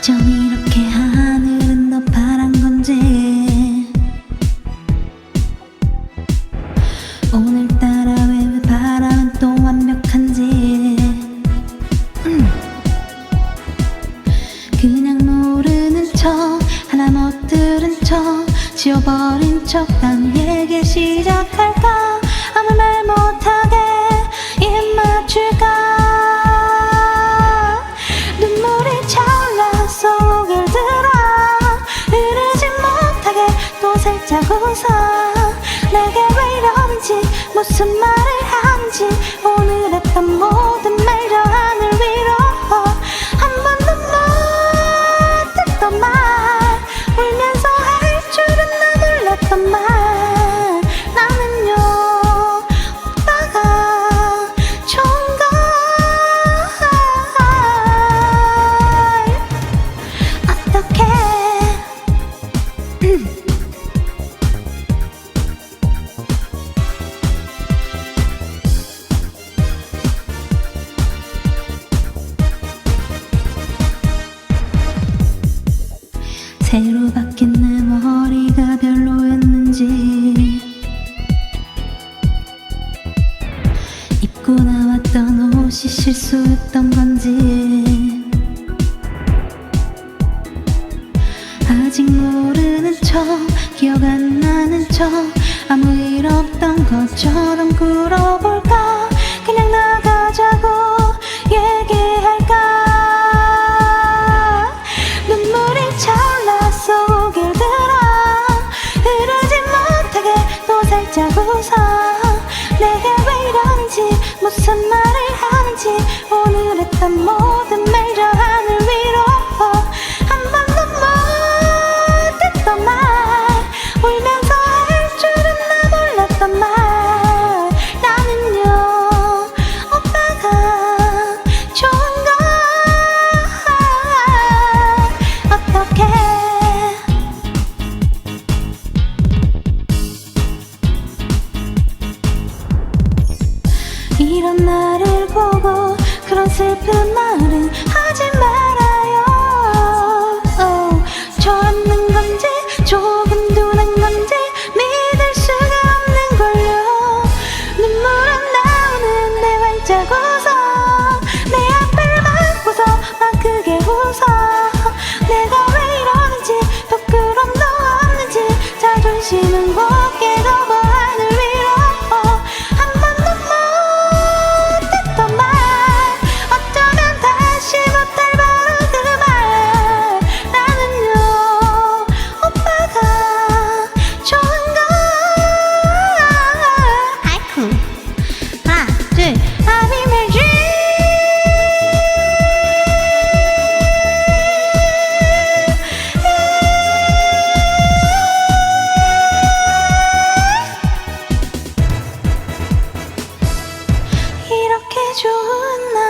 어쩜 이렇게 하늘은 너 파란 건지. 오늘따라 지워버린 척난 얘기 시작할까? 아무 말 못하게 입 맞출까? 눈물이 차올라 속을 들어 흐르지 못하게 또 살짝 웃어. 내게 왜 이러는지 무슨 말 건지. 입고 나왔던 옷이 실수였던 건지. 아직 모르는 척 기억 안 나는 척 아무 일 없던 것처럼 굴어 沉默 เธอเพิ่มมา 좋은 날.